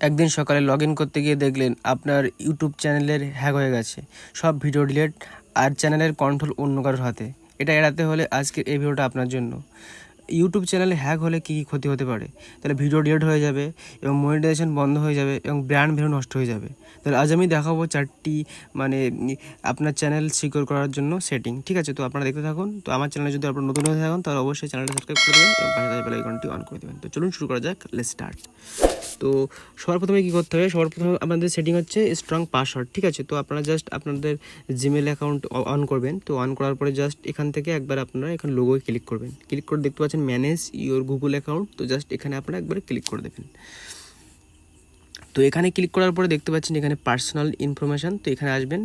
একদিন সকালে log in করতে গিয়ে দেখলেন আপনার ইউটিউব চ্যানেলের হ্যাক হয়ে গেছে। সব ভিডিও ডিলেট আর চ্যানেলের কন্ট্রোল অন্য কারোর হাতে। এটা এড়াতে হলে আজকের এই ভিডিওটা আপনার জন্য। ইউটিউব চ্যানেলে হ্যাক হলে কী কী ক্ষতি হতে পারে? তাহলে ভিডিও ডিলেট হয়ে যাবে এবং মনিটাইজেশন বন্ধ হয়ে যাবে এবং ব্র্যান্ড ভ্যালু নষ্ট হয়ে যাবে। তাহলে আজ আমি দেখাবো চারটি মানে আপনার চ্যানেল সিকিউর করার জন্য সেটিং ঠিক আছে? তো আপনারা দেখতে থাকুন। তো আমার চ্যানেলে যদি আপনারা নতুন হয়ে থাকুন, তাহলে অবশ্যই চ্যানেলটা সাবস্ক্রাইব করে দেবেন এবং পাশে বেল আইকনটি অন করে দেবেন। তো চলুন শুরু করা যাক লেট স্টার্ট তো সবার প্রথমে কী করতে হবে? সবার প্রথমে আপনাদের সেটিং হচ্ছে স্ট্রং পাসওয়ার্ড ঠিক আছে? তো আপনারা জাস্ট আপনাদের জিমেল অ্যাকাউন্ট অন করবেন। তো অন করার পরে জাস্ট এখান থেকে একবার আপনারা এখানে লোগোয় ক্লিক করবেন। ক্লিক করে দেখতে পাচ্ছেন ম্যানেজ ইওর গুগল অ্যাকাউন্ট। তো জাস্ট এখানে আপনারা একবার ক্লিক করে দেবেন তো এখানে ক্লিক করার পরে দেখতে পাচ্ছেন এখানে পার্সোনাল ইনফরমেশান। তো এখানে আসবেন,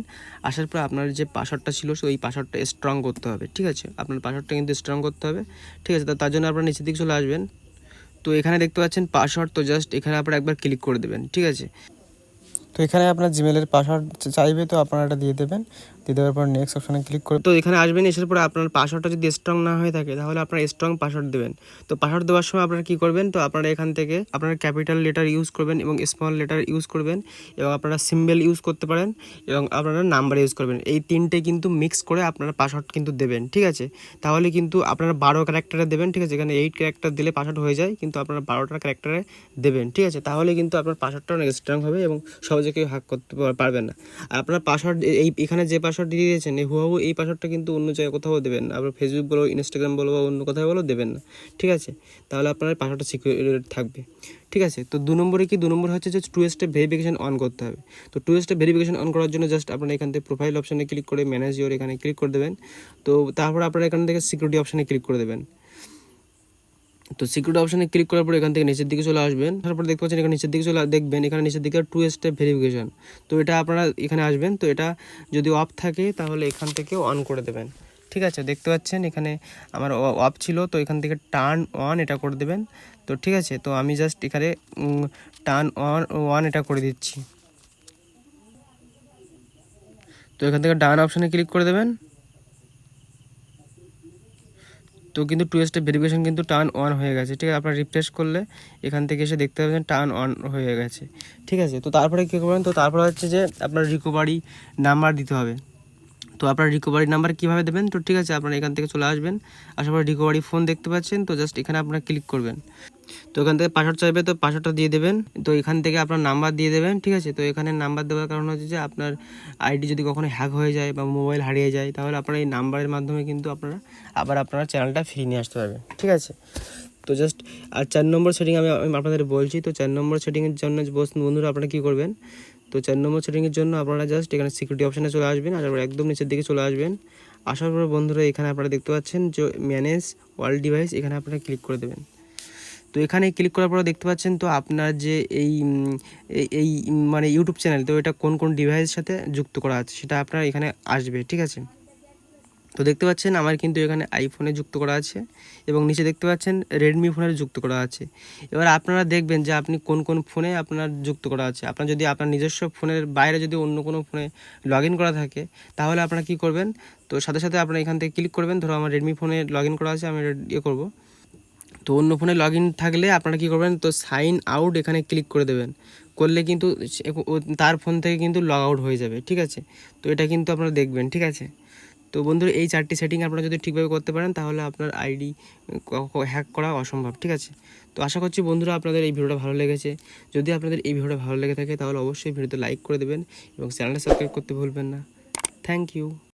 আসার পর আপনার যে পাসওয়ার্ডটা ছিল ওই পাসওয়ার্ডটা স্ট্রং করতে হবে, ঠিক আছে? আপনার পাসওয়ার্ডটা কিন্তু স্ট্রং করতে হবে, ঠিক আছে? তো তার জন্য আপনার নিচের দিকে চলে আসবেন। তো এখানে দেখতে পাচ্ছেন পাসওয়ার্ড, তো জাস্ট এখানে আপনারা একবার ক্লিক করে দেবেন, ঠিক আছে? তো এখানে আপনার জিমেলের পাসওয়ার্ড চাইবে, তো আপনারা এটা দিয়ে দেবেন। দিয়ে দেওয়ার পর নেক্সট অপশানে ক্লিক করে তো এখানে আসবেন, এসার পরে আপনার পাসওয়ার্ডটা যদি স্ট্রং না হয়ে থাকে, তাহলে আপনার স্ট্রং পাসওয়ার্ড দেবেন। তো পাসওয়ার্ড দেওয়ার সময় আপনারা কী করবেন, তো আপনারা এখান থেকে আপনারা ক্যাপিটাল লেটার ইউজ করবেন এবং স্মল লেটার ইউজ করবেন এবং আপনারা সিম্বল ইউজ করতে পারেন এবং আপনারা নাম্বার ইউজ করবেন। এই তিনটে কিন্তু মিক্স করে আপনারা পাসওয়ার্ড কিন্তু দেবেন, ঠিক আছে? তাহলে কিন্তু আপনারা বারো ক্যারেক্টারে দেবেন, ঠিক আছে? এখানে এইট ক্যারেক্টার দিলে পাসওয়ার্ড হয়ে যায়, কিন্তু আপনারা বারোটা ক্যারেক্টারে দেবেন, ঠিক আছে? তাহলে কিন্তু আপনার পাসওয়ার্ডটা অনেক স্ট্রং হবে এবং সহজে কেউ হ্যাক করতে পারবেন না। আপনার পাসওয়ার্ড এই এখানে যে পাসওয়ার্ড দিয়ে দিয়েছেন, এই হুয়াহু এই পাসওয়ার্ডটা কিন্তু অন্য জায়গায় কোথাও দেবেন না। আপনার ফেসবুক বলো ইনস্টাগ্রাম বলো বা অন্য কোথাও বলো দেবেন না। ঠিক আছে? তাহলে আপনার পাসওয়ার্ডটা সিকিউর থাকবে। ঠিক আছে? তো দু নম্বরে কি? দু নম্বর হচ্ছে যে টু স্টেপ ভেরিফিকেশন অন করতে হবে। তো টু স্টেপ ভেরিফিকেশন অন করার জন্য জাস্ট আপনার এখান থেকে প্রোফাইল অপশানে ক্লিক করে ম্যানেজ ইওর এখানে ক্লিক করে দেবেন। তো তারপর আপনার এখান থেকে সিকিউরিটি অপশানে ক্লিক করে দেবেন। তো সিকিউরিটি অপশানে ক্লিক করার পর এখান থেকে নিচের দিকে চলে আসবেন। তারপর দেখতে পাচ্ছেন এখানে নিচের দিকে চলে দেখবেন এখানে নিচের দিকে টু স্টেপ ভেরিফিকেশন তো এটা আপনারা এখানে আসবেন, তো এটা যদি অফ থাকে তাহলে এখান থেকে অন করে দেবেন। ঠিক আছে, দেখতে পাচ্ছেন এখানে আমার অফ ছিল, তো এখান থেকে টার্ন অন এটা করে দেবেন। তো ঠিক আছে, তো আমি জাস্ট এখানে টার্ন অন ওয়ান এটা করে দিচ্ছি। তো এখান থেকে ডান অপশানে ক্লিক করে দেবেন। তো কিন্তু টু স্টেপ ভেরিফিকেশান কিন্তু টার্ন অন হয়ে গেছে, ঠিক আছে? আপনার রিফ্রেশ করলে এখান থেকে এসে দেখতে পাবেন টার্ন অন হয়ে গেছে, ঠিক আছে? তো তারপরে কী করবেন? তো তারপরে হচ্ছে যে আপনার রিকোভারি নাম্বার দিতে হবে। তো আপনার রিকভারি নাম্বার কীভাবে দেবেন? তো ঠিক আছে, আপনারা এখান থেকে চলে আসবেন। আসার পর রিকভারি ফোন দেখতে পাচ্ছেন। তো জাস্ট এখানে আপনারা ক্লিক করবেন। তো এখান থেকে পাসওয়ার্ড চাইবে, তো পাসওয়ার্ডটা দিয়ে দেবেন। তো এখান থেকে আপনার নাম্বার দিয়ে দেবেন, ঠিক আছে? তো এখানে নাম্বার দেওয়ার কারণ হচ্ছে যে আপনার আইডি যদি কখনো হ্যাক হয়ে যায় বা মোবাইল হারিয়ে যায়, তাহলে আপনার এই নাম্বারের মাধ্যমে কিন্তু আপনারা আবার আপনার চ্যানেলটা ফিরিয়ে নিয়ে আসতে পারবেন। ঠিক আছে? তো জাস্ট আর চার নম্বর সেটিং আমি আপনাদের বলছি, তো চার নম্বর সেটিংয়ের জন্য বন্ধুরা আপনারা কী করবেন? তো চার নম্বর সেটিংয়ের জন্য আপনারা জাস্ট এখানে সিকিউরিটি অপশানে চলে আসবেন আর একদম নিচের দিকে চলে আসবেন। আসার পর বন্ধুরা, এখানে আপনারা দেখতে পাচ্ছেন যে ম্যানেজ ওয়ার্ল্ড ডিভাইস এখানে আপনারা ক্লিক করে দেবেন। তো এখানে ক্লিক করার পরে দেখতে পাচ্ছেন তো আপনার যে এই, এই- এই মানে ইউটিউব চ্যানেল তো এটা কোন কোন ডিভাইসের সাথে যুক্ত করা আছে, সেটা আপনার এখানে আসবে, ঠিক আছে? তো দেখতে পাচ্ছেন আমার কিন্তু এখানে আইফোনে যুক্ত করা আছে এবং নিচে দেখতে পাচ্ছেন রেডমি ফোনের যুক্ত করা আছে। এবার আপনারা দেখবেন যে আপনি কোন কোন ফোনে আপনার যুক্ত করা আছে। আপনার যদি আপনার নিজস্ব ফোনের বাইরে যদি অন্য কোনো ফোনে লগ করা থাকে, তাহলে আপনারা কী করবেন? তো সাথে সাথে আপনারা এখান থেকে ক্লিক করবেন। ধরো আমার রেডমি ফোনে লগ করা আছে, আমি ইয়ে করব। তো অন্য ফোনে লগ থাকলে আপনারা কী করবেন? তো সাইন আউট এখানে ক্লিক করে দেবেন। করলে কিন্তু তার ফোন থেকে কিন্তু লগ আউট হয়ে যাবে, ঠিক আছে? তো এটা কিন্তু আপনারা দেখবেন, ঠিক আছে? তো বন্ধুরা, এই চারটি সেটিং আপনারা যদি ঠিকভাবে করতে পারেন, তাহলে আপনার আইডি হ্যাক করা অসম্ভব, ঠিক আছে? তো আশা করছি বন্ধুরা আপনাদের এই ভিডিওটা ভালো লেগেছে। যদি আপনাদের এই ভিডিওটা ভালো লেগে থাকে, তাহলে অবশ্যই ভিডিওতে লাইক করে দেবেন এবং চ্যানেলটা সাবস্ক্রাইব করতে ভুলবেন না। Thank you